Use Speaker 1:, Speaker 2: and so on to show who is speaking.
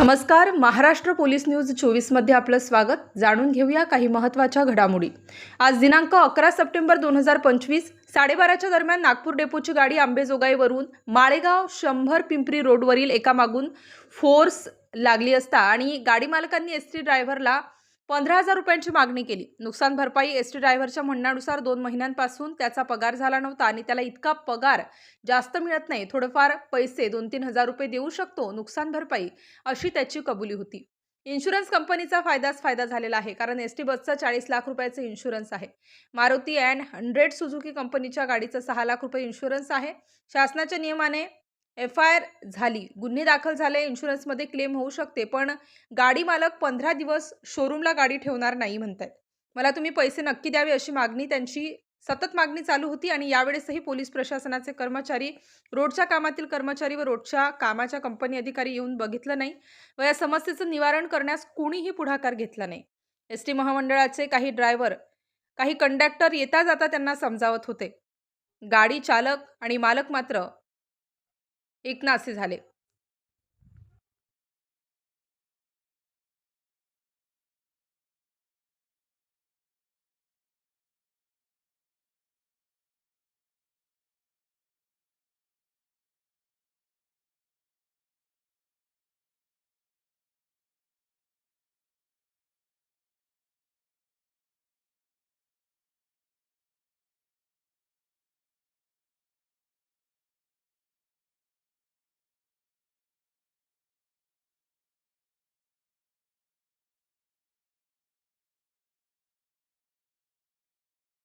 Speaker 1: नमस्कार Maharashtra police news चोवीसमध्ये आपलं स्वागत. जाणून घेऊया काही महत्त्वाच्या घडामोडी. आज दिनांक अकरा सप्टेंबर दोन हजार पंचवीस साडेबाराच्या दरम्यान नागपूर डेपोची गाडी आंबेजोगाईवरून माळेगाव शंभर पिंपरी रोडवरील एका मागून फोर्स लागली असता आणि गाडी मालकांनी एस टी ड्रायव्हरला पंधरा हजार रुपयांची मागणी केली. नुकसान भरपाई एस टी ड्रायव्हरच्या म्हणण्यानुसार दोन महिन्यांपासून त्याचा पगार झाला नव्हता आणि त्याला इतका पगार जास्त मिळत नाही. थोडेफार पैसे दोन तीन हजार रुपये देऊ शकतो नुकसान भरपाई अशी त्याची कबुली होती. इन्शुरन्स कंपनीचा फायदाच फायदा झालेला आहे कारण एस टी बसचा चाळीस लाख रुपयाचं इन्शुरन्स आहे. मारुती अँड हंड्रेड सुझुकी कंपनीच्या गाडीचं सहा लाख रुपये इन्शुरन्स आहे. शासनाच्या नियमाने एफ आय आर झाली. गुन्हे दाखल झाले इन्शुरन्समध्ये क्लेम होऊ शकते पण गाडी मालक पंधरा दिवस शोरूमला गाडी ठेवणार नाही म्हणतायत. मला तुम्ही पैसे नक्की द्यावे अशी मागणी त्यांची सतत मागणी चालू होती आणि यावेळेसही पोलीस प्रशासनाचे कर्मचारी रोडच्या कामातील कर्मचारी व रोडच्या कामाच्या कंपनी अधिकारी येऊन बघितलं नाही व या समस्येचं निवारण करण्यास कोणीही पुढाकार घेतला नाही. एस टी महामंडळाचे काही ड्रायव्हर काही कंडक्टर येता जाता त्यांना समजावत होते. गाडी चालक आणि मालक मात्र एकनासे झाले.